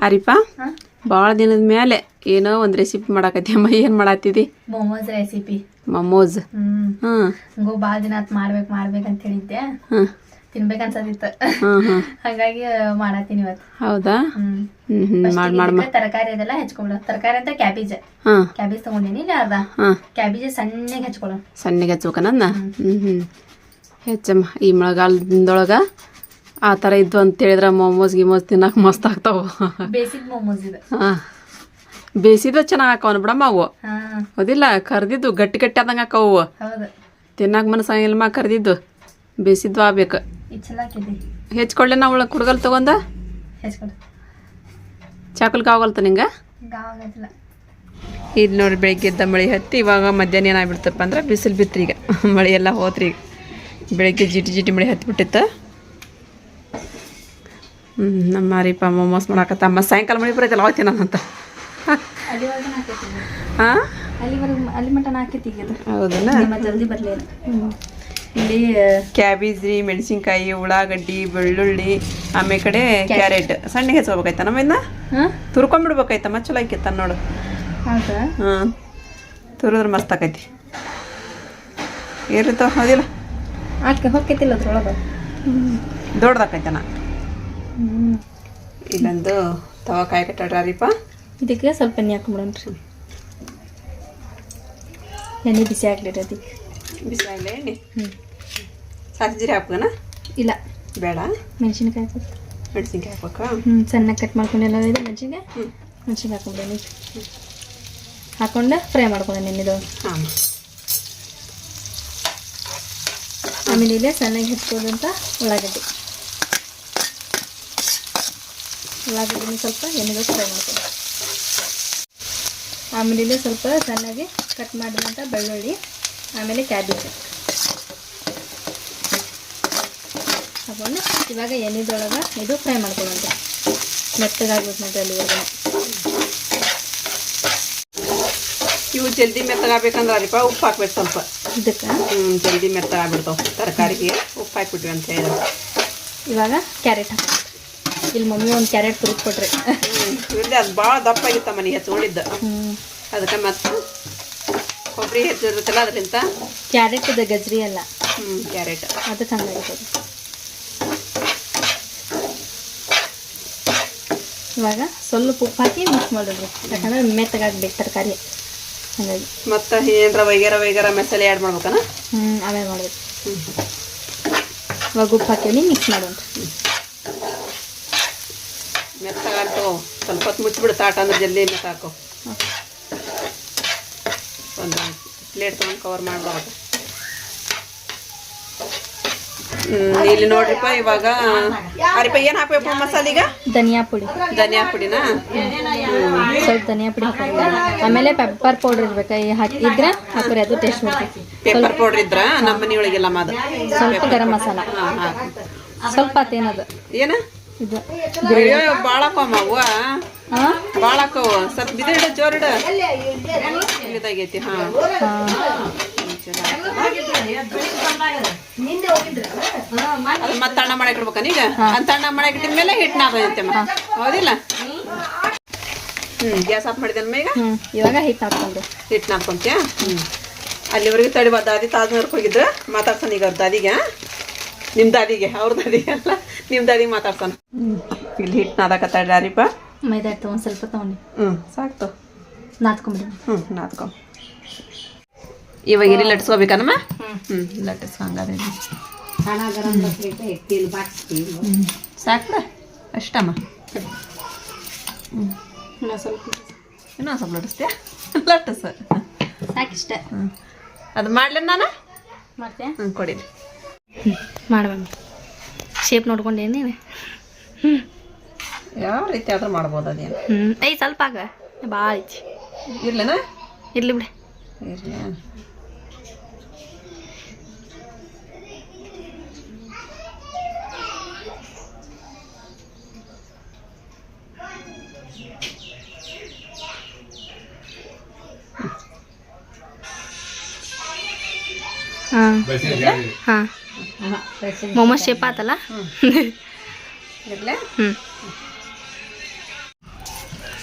ಅರಿಪಾ ಭಾಳ ದಿನದ ಮೇಲೆ ಏನೋ ಒಂದು ರೆಸಿಪಿ ಮಾಡಾಕತ್ತಿ ಅಮ್ಮ ಏನು ಮಾಡತ್ತಿದಿ ಮೊಮೋಸ್ ರೆಸಿಪಿ ಮೊಮೋಸ್ ಹ್ಮ್. ಹಂಗೋ ಭಾಳ ದಿನ ಆತ್ ಮಾಡ್ಬೇಕು ಮಾಡ್ಬೇಕು ಅಂತ ಹೇಳಿದ್ದೆ. ಹ್ಞೂ ತಿನ್ಬೇಕು ಅನ್ಸದಿತ್ತು. ಹಂಗಾಗಿ ಮಾಡತ್ತೀನಿ ಇವತ್ತು. ಹೌದಾ? ಹ್ಮ್. ಮಾಡ್ ಮಾಡಿ ತರಕಾರಿ ಅದೆಲ್ಲ ಹೆಚ್ಕೊಬಿಡ. ತರಕಾರಿ ಅಂತ ಕ್ಯಾಬೇಜ್. ಹಾಂ. ಕ್ಯಾಬೇಜ್ ತಗೊಂಡೇನಿ ಇಲ್ಲ ಅರ್ಧ. ಹಾಂ. ಕ್ಯಾಬೇಜ್ ಸಣ್ಣಗೆ ಹೆಚ್ಕೊಳ್ಳೋ ಸಣ್ಣಗೆ ಹಚ್ಬೇಕನ್ನ ಹ್ಮ್. ಹ್ಞೂ ಹೆಚ್ಚಮ್ಮ ಈ ಮಳೆಗಾಲದೊಳಗೆ ಆ ಥರ ಇದ್ದು ಅಂತ ಹೇಳಿದ್ರೆ ಮೊಮೋಸ್ ಗಿಮೋಸ್ ತಿನ್ನಕ್ಕೆ ಮಸ್ತ್ ಆಗ್ತಾವ. ಬೇಸಿದ ಮೊಮೋಸ್ ಇದು. ಹಾಂ. ಬೇಯಿಸಿದ್ರೆ ಚೆನ್ನಾಗಿ ಹಾಕವನ್ ಬಿಡಮ್ಮ ಅವು ಹೌದಿಲ್ಲ ಕರ್ದಿದ್ದು ಗಟ್ಟಿ ಗಟ್ಟಿ ಆದಂಗೆ ಹಾಕವು. ಹೌದು. ತಿನ್ನಕ್ಕೆ ಮನಸ್ಸಾಗಿಲ್ಲಮ್ಮ ಕರ್ದಿದ್ದು. ಬೇಯಿಸಿದ್ದು ಆಗ್ಬೇಕು. ಹೆಚ್ಕೊಳ್ಳಿ ನಾವು ಕುಡ್ಗಲ್ ತಗೊಂಡ? ಚಾಕಲ್ ಕಾವಲ್ತ ನಿಂಗೆ? ಇದು ನೋಡಿ ಬೆಳಿಗ್ಗೆ ಎದ್ದ ಮಳೆ ಹತ್ತಿ ಇವಾಗ ಮಧ್ಯಾಹ್ನ ಏನಾಗ್ಬಿಡ್ತಪ್ಪ ಅಂದ್ರೆ ಬಿಸಿಲು ಬಿತ್ರಿ ಈಗ. ಮಳೆ ಎಲ್ಲ ಹೋತ್ರಿ ಈಗ. ಬೆಳಿಗ್ಗೆ ಜಿಟಿ ಜಿಟಿ ಮಳೆ ಹತ್ತಿಬಿಟ್ಟಿತ್ತು ನಮ್ಮ ರೀಪ ಮೋಮೋಸ್ ಮಾಡಾಕತ್ತ. ಅಮ್ಮ ಸಾಯಂಕಾಲ ಮಳೆ ಬರೈತಲ್ಲ ಅವಾಗ ತಿನ್ನೋಣಂತ ಹಾಂ ಅಲ್ಲಿ ಮಟನ್ ಹಾಕೈತಿ ಜಲ್ದಿ ಬರ್ಲಿಲ್ಲ ಇಲ್ಲಿ ಕ್ಯಾಬೇಜ್ ರೀ ಮೆಣಸಿನ್ಕಾಯಿ ಉಳ್ಳಾಗಡ್ಡಿ ಬೆಳ್ಳುಳ್ಳಿ ಆಮೇಲೆ ಕಡೆ ಕ್ಯಾರೆಟ್. ಸಣ್ಣಗೆ ಹೆಚ್ಕೋಬೇಕಾಯ್ತ ನಮ್ಮ ಇನ್ನ ತುರ್ಕೊಂಡ್ಬಿಡ್ಬೇಕಾಯ್ತಮ್ಮ ಚಲೋ ಆಕೈತ ನೋಡು. ಹೌದಾ? ಹಾಂ. ತುರಿದ್ರೆ ಮಸ್ತ್ ಆಕೈತಿ. ಏರಿತಾವ ಹೌದಿಲ್ಲ? ಆಕೆ ಹೊಕ್ಕೈತಿಲ್ಲ ಅದ್ರೊಳಗೆ? ದೊಡ್ಡದಾಕೈತನ ಹ್ಮ್ ಇಲ್ಲೊಂದು ತವ ಕಾಯಿ ಕಟ್ಟಾಡ್ರಿಪ್ಪ ಇದಕ್ಕೆ ಸ್ವಲ್ಪ ಎಣ್ಣೆ ಹಾಕೊಂಬಿಡೋಣ್ರಿ. ಎಣ್ಣೆ ಬಿಸಿ ಆಗ್ಲಿರಿ ಅದಕ್ಕೆ ಬಿಸಿ ಆಗಲೇ ಎಣ್ಣೆ? ಹ್ಞೂ ಜೀರೆ ಹಾಕ್ಬೇಕನ? ಇಲ್ಲ. ಬೇಡ? ಮೆಣಸಿನ್ಕಾಯಿ ಹಾಕ್ಬೇಕು. ಮೆಣಸಿನ್ಕಾಯಿ ಹಾಕ್ಬೇಕು? ಹ್ಞೂ ಚೆನ್ನಾಗಿ ಕಟ್ ಮಾಡ್ಕೊಂಡೆಲ್ಲ ಇದೆ ಮೆಣಸಿನ್ಕಾಯಿ ಹ್ಞೂ ಮೆಣಸಿನ್ಕಾಯಿ ಹಾಕೊಂಬಿಡೋಣ. ಹಾಕೊಂಡು ಫ್ರೈ ಮಾಡ್ಕೊಂಡೆ ನೆನ್ನಿದು ಹಾಂ. ಆಮೇಲೆ ಇಲ್ಲೇ ಸಣ್ಣಗೆ ಹೆಚ್ಚೋದಂತ ಉಳ್ಳಾಗಡ್ಡಿ. ಉಳ್ಳಾಗಡ್ಡಿನ ಸ್ವಲ್ಪ ಎಣ್ಣೆಗೆ ಫ್ರೈ ಮಾಡ್ತೀನಿ ಆಮೇಲೆ ಸ್ವಲ್ಪ ಚೆನ್ನಾಗಿ ಕಟ್ ಮಾಡಿದಂಥ ಬೆಳ್ಳುಳ್ಳಿ ಆಮೇಲೆ ಕ್ಯಾಬೇಜ್ ಹಾಕೊಂಡು ಇವಾಗ ಎಣ್ಣೆದೊಳಗೆ ಇದು ಫ್ರೈ ಮಾಡ್ಕೊಳ್ಳೋಣ ಮೆತ್ತಗಾಗ್ಬೇಕು ಅಲ್ಲಿ ಒಳಗೆ ಇವು ಜಲ್ದಿ ಮೆತ್ತಗಾಗಬೇಕಂದ್ರೆ ಅದಕ್ಕೆ ಉಪ್ಪು ಹಾಕ್ಬೇಕು ಸ್ವಲ್ಪ. ಇದಕ್ಕೆ? ಹ್ಞೂ ಜಲ್ದಿ ಮೆತ್ತಗಾಗ್ಬಿಡ್ತಾವೆ. ತರಕಾರಿಗೆ ಉಪ್ಪು ಹಾಕ್ಬಿಟ್ವಿ ಅಂತ ಹೇಳಿ. ಇವಾಗ ಕ್ಯಾರೆಟ್ ಹಾಕಿ. ಇಲ್ಲಿ ಮಮ್ಮಿ ಒಂದು ಕ್ಯಾರೆಟ್ ತುರಿದು ಕೊಟ್ರಿ ಇಲ್ಲಿ ಇಲ್ಲದೆ ಅದು ಭಾಳ ದಪ್ಪ ಆಗಿತ್ತ ಮನೆಗೆ ಹೆಚ್ಚಿಕೊಂಡಿದ್ದ ಹ್ಞೂ ಅದಕ್ಕೆ ಮತ್ತು ಕೊಬ್ಬರಿ ಹೆಚ್ಚಿರುತ್ತಲ್ಲ ಅದರಿಂದ? ಕ್ಯಾರೆಟ್ ಇದೆ ಗಜ್ರಿ ಅಲ್ಲ. ಹ್ಞೂ ಕ್ಯಾರೆಟ್ ಅದು ಚೆನ್ನಾಗಿರ್ತದೆ ಇವಾಗ ಸ್ವಲ್ಪ ಉಪ್ಪು ಹಾಕಿ ಮಿಕ್ಸ್ ಮಾಡಿದ್ರು ಯಾಕಂದ್ರೆ ಮೆತ್ತಗಾಗ್ಬೇಕು ತರಕಾರಿ. ಹಂಗಾಗಿ. ಮತ್ತು ಏನರ ವೈಗಾರ ವೈಗಾರ ಮಸಾಲೆ ಆ್ಯಡ್ ಮಾಡ್ಬೇಕನ? ಹ್ಞೂ ಆಮೇಲೆ ಮಾಡ್ಬೇಕು ಇವಾಗ ಉಪ್ಪು ಹಾಕಿ ಮಿಕ್ಸ್ ಮಾಡೋಣ. ಮೆತ್ತಗಾಗ್ತು ಸ್ವಲ್ಪ ಹೊತ್ತು ಮುಚ್ಚಿಬಿಡು ತಾಟ ಅಂದ್ರೆ ಜಲ್ದಿ ಮೆತ್ತಾಕೋ ಒಂದು ಪ್ಲೇಟ್ ತೊಗೊಂಡು ಕವರ್ ಮಾಡ್ಬೋದು ಹ್ಮ್, ಇಲ್ಲಿ ನೋಡ್ರಿಪ್ಪ ಇವಾಗ ಅರಿಪ ಏನು ಹಾಕ್ಬೇಕು ಮಸಾಲಿಗ ಧನಿಯಾ ಪುಡಿ. ಧನಿಯಾ ಪುಡಿನ? ಸ್ವಲ್ಪ ಧನಿಯಾ ಪುಡಿ ಹಾಕೋರಿ ಆಮೇಲೆ ಪೆಪ್ಪರ್ ಪೌಡರ್ ಇರ್ಬೇಕು. ಹಾಕಿ ಇದ್ರೆ ಹಾಕೋರಿ ಅದು ಟೇಸ್ಟ್ ಪೆಪ್ಪರ್ ಪೇಪರ್ ಪೌಡ್ರ್ ಇದ್ರ? ನಮ್ಮ ಮನೆಯೊಳಗೆಲ್ಲ ಮಾದ ಸ್ವಲ್ಪ ಗರಂ ಮಸಾಲ. ಸ್ವಲ್ಪ ಏನದ ಏನ? ಇದು ಹಾಂ ಭಾಳ ಹಾಕವು ಸ್ವಲ್ಪ ಬಿದಿಡ ಜೋರಿಡ. ಇದಾಗೈತಿ ಹಾಂ. ಮತ್ತೆ ತಣ್ಣ ಮಾಡಕ್ ಇಡ್ಬೇಕನ ಈಗ ಅಂತ ಅಣ್ಣ ಮಾಡಕ್ ಇಟ್ಟಿದ ಮೇಲೆ ಹಿಟ್ಟನ್ನ ಹಾಕೈತಮ್ಮ ಹೌದಿಲ್ಲ? ಹ್ಞೂ ಗ್ಯಾಸ್ ಆಫ್ ಮಾಡಿದೆ ಈಗ? ಇವಾಗ ಹಿಟ್ಟು ಹಾಕೊಂಡು ಹಿಟ್ಟನ್ನ ಹಾಕೊಂತ್ಯಾ? ಹ್ಞೂ ಅಲ್ಲಿವರೆಗೆ ತಡಿ ಬಾ ದಾದಿ ತಾಜ್ನವ್ರಿಗೆ ಹೋಗಿದ್ರು? ಮಾತಾಡ್ಸೋಣ ಈಗ ಅವ್ರ ದಾದಿಗೆ. ನಿಮ್ಮ ದಾದಿಗೆ ಅವ್ರ ದಾದಿಗೆ ಅಲ್ಲ ನಿಮ್ಮ ದಾದಿಗೆ ಮಾತಾಡ್ಸೋಣ. ಇಲ್ಲಿ ಹಿಟ್ಟು ನಾದಕತ್ತಾಡ್ರಿ ಅರಿಪ. ಮೈದಾ ಒಂದು ಸ್ವಲ್ಪ ತೊಗೊಂಡು. ಹ್ಞೂ ಸಾಕ್ತು. ನಾದ್ಕೊಂಬಿಡಿ. ಹ್ಞೂ ನಾದ್ಕೊ. ಇವಾಗ ಇಲ್ಲಿ ಲಟ್ಸ್ಕೋಬೇಕನಮ್ಮ ಹ್ಞೂ ಹ್ಞೂ ಲಟ್ಟಿಸ್ಕೊ ಹಂಗಾದ್ರೆ ಸಾಕ್ರ ಅಷ್ಟಮ್ಮ. ಇನ್ನೂ ಸ್ವಲ್ಪ ಇನ್ನೂ ಸ್ವಲ್ಪ ಲಟ್ಟಿಸ್ತೀಯ? ಲಟ್ಟಿಸ. ಸಾಕಿಷ್ಟ. ಹ್ಞೂ ಅದು ಮಾಡ್ಲೇನು ನಾನು? ಮತ್ತೆ ಹ್ಞೂ ಕೊಡಿರಿ ಮಾಡ್ಬಂದು ಶೇಪ್ ನೋಡ್ಕೊಂಡೆ ನೀನು. ಯಾವ ರೀತಿ ಆದ್ರೂ ಮಾಡ್ಬೋದು ಅದೇನು ಹ್ಞೂ ಐ ಸ್ವಲ್ಪ ಆಗ. ಭಾಳ ಐತಿ. ಇರ್ಲೇನ? ಇರ್ಲಿ ಬಿಡಿ. ಇರ್ಲಿ. ಹಾಂ. ಹಾಂ. ಮೊಮೋಸ್ ಶೇಪ್ ಆತಲ್ಲ? ಇರ್ಲೇ ಹ್ಞೂ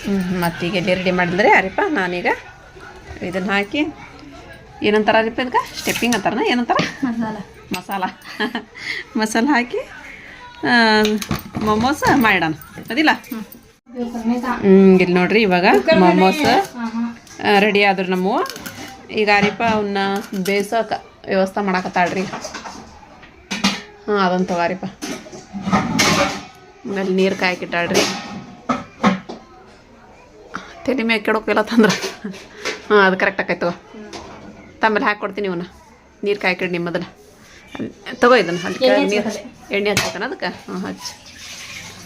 ಹ್ಞೂ ಮತ್ತೀಗ ಎಲ್ಲಿ ರೆಡಿ ಮಾಡಿದ್ರೆ ಅರಿಪ? ನಾನೀಗ ಇದನ್ನು ಹಾಕಿ ಏನಂತಾರ ಅರಿಪ ಇದಕ್ಕೆ? ಸ್ಟೆಪ್ಪಿಂಗ್ ಅಂತಾರ ಏನಂತಾರ? ಮಸಾಲ. ಮಸಾಲ. ಮಸಾಲ ಹಾಕಿ ಮೊಮೋಸ್ ಮಾಡೋಣ. ಅದಿಲ್ಲ? ಹ್ಞೂ ಇಲ್ಲಿ ನೋಡ್ರಿ ಇವಾಗ ಮೊಮೋಸ್ ರೆಡಿ ಆದ್ರು ನಮ್ಮ ಈಗ ಅರಿಪ ಅವನ್ನ ಬೇಯಿಸೋಕೆ ವ್ಯವಸ್ಥೆ ಮಾಡಕತ್ತಾಳ್ರಿ. ಹಾಂ ಅದೊಂದು ತಗೋರಿಪ್ಪ ಆಮೇಲೆ ನೀರು ಕಾಯಕಿಟ್ಟಾಳ್ರಿ. ತಲೆ ಮೇ ಕೆಡೋಕಿಲ್ಲ ತಂದ್ರೆ. ಹಾಂ ಅದು ಕರೆಕ್ಟ್ ಆಕೈತೆ ತಮ್ಮಲ್ಲಿ ಹಾಕ್ಕೊಡ್ತೀನಿ ಇವನ್ನ ನೀರು ಕಾಯ್ಕಿಡಿ ನಿಮ್ಮದನ್ನ. ತಗೋ ಇದನ್ನು ಅದಕ್ಕೆ ನೀರು ಎಣ್ಣೆ ಹಚ್ಬೇಕನ ಅದಕ್ಕೆ ಹಾಂ ಹಚ್ಚಿ.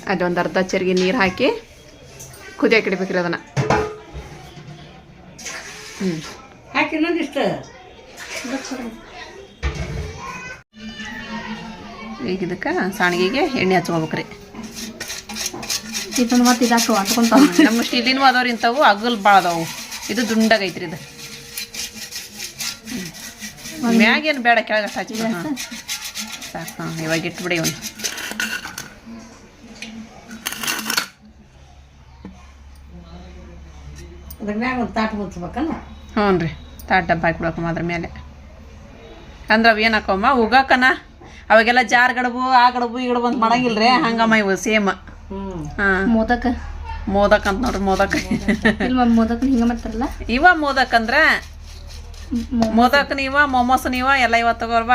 ಅಲ್ಲಿ ಒಂದು ಅರ್ಧ ಚರಿಗೆ ನೀರು ಹಾಕಿ ಕುದಿ ಇಡಬೇಕ್ರಿ ಅದನ್ನು. ಹ್ಞೂ. ಹಾಕಿ ಇನ್ನೊಂದಿಷ್ಟು ಈಗ ಇದಕ್ಕೆ ಸಾಣಿಗೆಗೆ ಎಣ್ಣೆ ಹಚ್ಕೋಬೇಕ್ರಿ. ಇದನ್ನು ಮತ್ತೆ ಇದಾಕು ಅಂದ್ಕೊಂತ ನಮ್ಮ ಸ್ಟೀಲಿನವು ಅದಾವ್ರಿ ಇಂಥವು ಅಗಲ್ ಭಾಳ ಅದಾವು. ಇದು ದುಂಡಾಗೈತ್ರಿ ಇದು. ಮ್ಯಾಗೇನು ಬೇಡ ಕೆಳಗೆ ಅಷ್ಟು ಹಚ್ಚಿ ಸಾಕು. ಹಾಂ ಇವಾಗ ಇಟ್ಬಿಡಿ ಇವನು. ಅದ್ರ ಮ್ಯಾಗ ಒಂದು ತಾಟ್ ಹ್ಞೂ ರೀ ತಾಟ್ ಡಬ್ಬ ಹಾಕ್ಬಿಡಕಮ್ಮ ಅದ್ರ ಮೇಲೆ ಅಂದ್ರೆ ಅವು ಹಾಕೋಮ್ಮ ಉಗಾಕನಾ ಉಗಾಕನ? ಅವಾಗೆಲ್ಲ ಜಾರ್ ಗಡಬು ಆ ಗಡಬು ಈ ಗಡಬು ಅಂತ ಮಾಡಂಗಿಲ್ಲ ರೀ ಹಂಗಮ್ಮ ಇವು ಸೇಮ್ ಹ್ಞೂ ಹಾಂ. ಮೋದಕ. ಮೋದಕ್ ಅಂತ ನೋಡ್ರಿ ಮೋದಕ್. ಮೋದಕ ಹಿಂಗೆ ಮಾಡ್ತಾರಲ್ಲ? ಇವ ಮೋದಕ್ ಅಂದ್ರ ಮೋದಕ್ ನೀವ ಮೊಮೋಸ್ ನೀವ ಎಲ್ಲ ಇವ ತಗೋರ್ವ.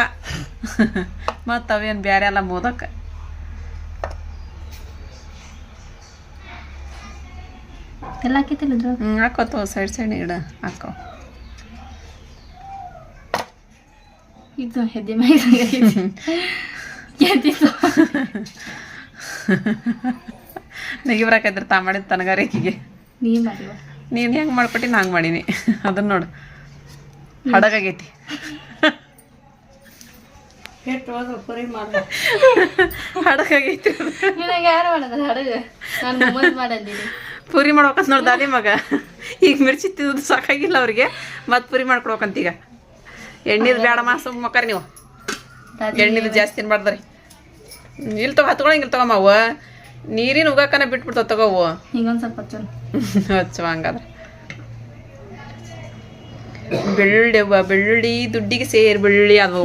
ಮತ್ತು ಅವೇನು ಬೇರೆ ಅಲ್ಲ ಮೋದಕ್. ಎಲ್ಲ ಹಾಕೈತಿಲ್ಲ ಹ್ಞೂ ಹಾಕೋತವ ಸೈಡ್ ಸೈಡ್ ಇಡ ಹಾಕೋ. ಇದು ಹೆದ್ದೆ ಮ್ಯಾಗ ಎದ್ದಿತ್ತು ನೆಗಿ ಬರಾಕೈತ್ರಿ ತಾ ಮಾಡಿದ ತನಗಾರಿಕೆಗೆ ನೀ ಮಾಡಿವ ನೀನು ಹೆಂಗೆ ಮಾಡ್ಕೊಟ್ಟಿ ಹಂಗೆ ಮಾಡೀನಿ. ಅದನ್ನ ನೋಡು. ಹಡಗಾಗೈತಿ. ಹಡಗಾಗೈತಿ ನಿನಗೆ ಯಾರು ಮಾಡೋದು ಹಡಗ ನಾನು ಮಾಡಂದಿನಿ ಪೂರಿ ಮಾಡ್ಬೇಕಂತ ನೋಡಿ ದಾದಿ ಮಗ. ಈಗ ಮಿರ್ಚಿ ತಿಂದು ಸಾಕಾಗಿಲ್ಲ ಅವ್ರಿಗೆ. ಮತ್ತೆ ಪೂರಿ ಮಾಡ್ಕೊಡ್ಬೇಕಂತ ಈಗ ಎಣ್ಣೀದು ಬೇಡ ಮಾಸ ಮಕ್ಕಾರ ನೀವು. ಎಣ್ಣೀದು ಜಾಸ್ತಿ ತಿನ್ಬಾರ್ದ್ರಿ ಇಲ್ಲಿ ತಗೋ ಹತ್ಕೊಳಂಗಿಲ್ಲ ತಗೊಮ್ಮವ ನೀರಿನ ಉಗಾಕನ ಬಿಟ್ಬಿಡ್ತಾವ ತಗೋವು ಹಿಂಗೊಂದು ಸ್ವಲ್ಪ ಹಚ್ಚುವ ಹಂಗಾದ್ರೆ. ಬೆಳ್ಳುಳ್ಳಿ ಅವ್ವ ಬೆಳ್ಳುಳ್ಳಿ ದುಡ್ಡಿಗೆ ಸೇರಿ ಬೆಳ್ಳುಳ್ಳಿ ಅದು.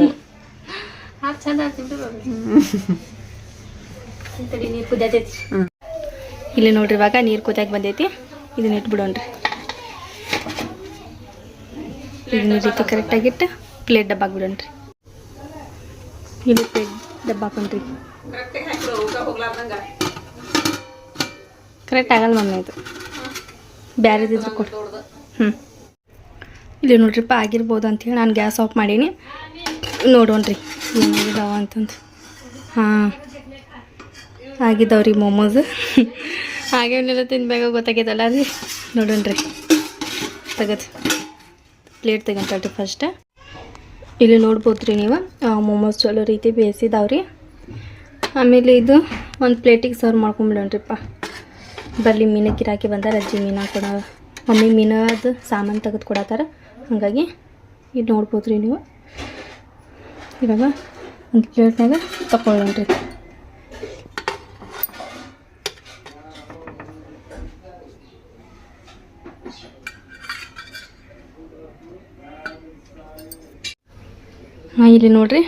ಇಲ್ಲಿ ನೋಡ್ರಿ ಇವಾಗ ನೀರು ಕುದಿಯಾಕ ಬಂದೈತಿ. ಇದನ್ನ ಇಟ್ಬಿಡೋಣ್ರಿ. ಇದನ್ನ ರೀತಿ ಕರೆಕ್ಟಾಗಿಟ್ಟು ಪ್ಲೇಟ್ ಡಬ್ಬ ಹಾಕ್ಬಿಡೋಣ್ರಿ. ಇಲ್ಲಿ ಪ್ಲೇಟ್ ಡಬ್ಬ ಹಾಕೊಂಡ್ರಿ. ಕರೆಕ್ಟ್ ಆಗಲ್ಲ ಮಮ್ಮಿ ಇದು ಬ್ಯಾರೆದಿದ್ರು ಕೊಡ್ರಿ ಹ್ಞೂ ಇಲ್ಲಿ ನೋಡ್ರಿಪ್ಪ ಆಗಿರ್ಬೋದು ಅಂಥೇಳಿ ನಾನು ಗ್ಯಾಸ್ ಆಫ್ ಮಾಡೀನಿ. ನೋಡೋಣ್ರಿ ಏನಾಗಿದ್ದಾವ ಅಂತಂದು. ಹಾಂ. ಆಗಿದ್ದಾವ್ರಿ ಮೊಮೋಸ್. ಹಾಗೇನೆಲ್ಲ ತಿನ್ಬೇಕು ಗೊತ್ತಾಗೈತಲ್ಲ ರೀ. ನೋಡೋಣ್ರಿ. ತೆಗದು. ಪ್ಲೇಟ್ ತೆಗಂತಳ್ರಿ ಫಸ್ಟ್ ಇಲ್ಲಿ ನೋಡ್ಬೋದು ರೀ ನೀವು ಮೊಮೋಸ್ ಚಲೋ ರೀತಿ ಬೇಯಿಸಿದಾವ್ರಿ. ಆಮೇಲೆ ಇದು ಒಂದು ಪ್ಲೇಟಿಗೆ ಸರ್ವ್ ಮಾಡ್ಕೊಂಬಿಡೋಣ್ರಿಪ್ಪ. ಬರಲಿ, ಮೀನು ಕಿರಾಕಿ ಬಂದಾರ, ಅಜ್ಜಿ ಮೀನು ಕೊಡ, ಮಮ್ಮಿ ಮೀನದು ಸಾಮಾನು ತೆಗೆದು ಕೊಡತ್ತಾರ. ಹಾಗಾಗಿ ಇದು ನೋಡ್ಬೋದು ರೀ ನೀವು. ಇವಾಗ ಒಂದು ಪ್ಲೇಟ್ನಾಗ ತಗೊಳ್ಳೋಣ್ರಿ ಹಾಂ ಇಲ್ಲಿ ನೋಡ್ರಿ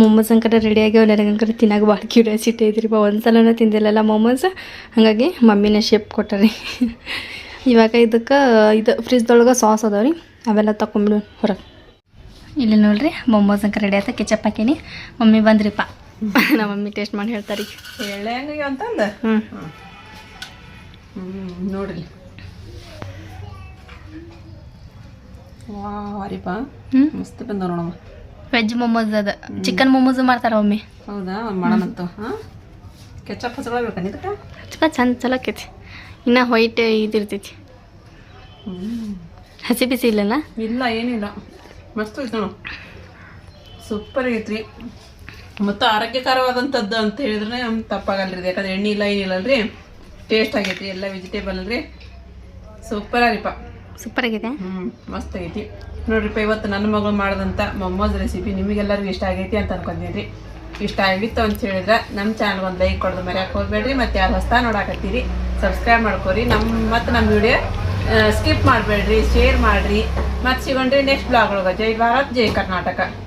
ಮೊಮೋಸ್ ಅಂಕರ ರೆಡಿ ಆಗ್ಯಾವ. ನನಗಂಕರ ತಿನ್ನಾಗ ಭಾಳ ಕ್ಯೂರಿಯಾಸಿಟಿ ಐತ್ರಿಪ್ಪ ಒಂದು ಸಲನ ತಿಂದಿಲ್ಲಲ್ಲ ಮೊಮೋಸ್ ಹಾಗಾಗಿ ಮಮ್ಮಿನ ಶೇಪ್ ಕೊಟ್ಟರಿ. ಇವಾಗ ಇದಕ್ಕೆ ಇದು ಫ್ರಿಜ್ದೊಳಗೆ ಸಾಸ್ ಅದಾವ ರೀ ಅವೆಲ್ಲ ತಗೊಂಬಿಡು ಹೊರಗೆ. ಇಲ್ಲಿ ನೋಡ್ರಿ ಮೊಮೋಸ್ ಅಂಕ ರೆಡಿ ಆಯ್ತಾ ಕೆಚಪ್ ಹಾಕೀನಿ. ಮಮ್ಮಿ ಬಂದ್ರಿಪ್ಪ. ನಮ್ಮ ಮಮ್ಮಿ ಟೇಸ್ಟ್ ಮಾಡಿ ಹೇಳ್ತಾರೆ. ಅಂತಂದ? ಹ್ಞೂ ನೋಡ್ರಿ. ವಾ ಮಸ್ತ್ ಬಂದವ ನೋಡಮ್ಮ. ವೆಜ್ ಮೊಮೋಸ್ ಅದ. ಚಿಕನ್ ಮೊಮೋಸ್ ಮಾಡ್ತಾರ ಒಮ್ಮೆ. ಹೌದಾ? ಹಾಂ? ಕೆಚಪ್ ಇದಕ್ಕೆ? ಸ್ವಲ್ಪ ಚಂದ ಚಲೋ ಆಕೈತಿ. ಇನ್ನು ವೈಟ್ ಇದಿರ್ತೈತಿ ಹಸಿ ಬಿಸಿ ಇಲ್ಲಲ್ಲ ಇಲ್ಲ ಏನಿಲ್ಲ. ಮಸ್ತ್ ಐತೆ ನೋಡು. ಸೂಪರ್ ಐತ್ರಿ ಮತ್ತು ಆರೋಗ್ಯಕರವಾದಂಥದ್ದು ಅಂತ ಹೇಳಿದ್ರೆ ತಪ್ಪಾಗಲ್ರಿ. ಯಾಕಂದ್ರೆ ಎಣ್ಣೆ ಇಲ್ಲ ಏನಿಲ್ಲ ಅಲ್ರಿ. ಟೇಸ್ಟ್ ಆಗೈತಿ ಎಲ್ಲ ವೆಜಿಟೇಬಲ್ ಅಲ್ರಿ. ಸೂಪರ್ ಆಗಿಪ್ಪ. ಸೂಪರ್ ಆಗಿದೆ. ಹ್ಞೂ ಮಸ್ತ್ ಆಗೈತಿ. ನೋಡ್ರಿಪ್ಪ, ಇವತ್ತು ನನ್ನ ಮಗಳು ಮಾಡಿದಂಥ ಮೊಮ್ಮೋಸ್ ರೆಸಿಪಿ ನಿಮಗೆಲ್ಲರಿಗೂ ಇಷ್ಟ ಆಗೈತಿ ಅಂತ ಅನ್ಕೊಂತೀನಿ. ರೀ ಇಷ್ಟ ಆಗಿತ್ತು ಅಂತ ಹೇಳಿದ್ರೆ ನಮ್ಮ ಚಾನಲ್ಗೆ ಒಂದು ಲೈಕ್ ಕೊಡೋದು ಮರ್ಯಾಕೆ ಹೋಗ್ಬೇಡ್ರಿ, ಮತ್ತು ಯಾರು ಹೊಸ್ತಾ ನೋಡಾಕತ್ತೀರಿ ಸಬ್ಸ್ಕ್ರೈಬ್ ಮಾಡ್ಕೊರಿ. ನಮ್ಮ ಮತ್ತು ನಮ್ಮ ವಿಡಿಯೋ ಸ್ಕಿಪ್ ಮಾಡಬೇಡ್ರಿ ಶೇರ್ ಮಾಡಿರಿ. ಮತ್ತು ಸಿಗೊಂಡ್ರಿ ನೆಕ್ಸ್ಟ್ ಬ್ಲಾಗ್ ಒಳಗೆ. ಜೈ ಭಾರತ್, ಜೈ ಕರ್ನಾಟಕ.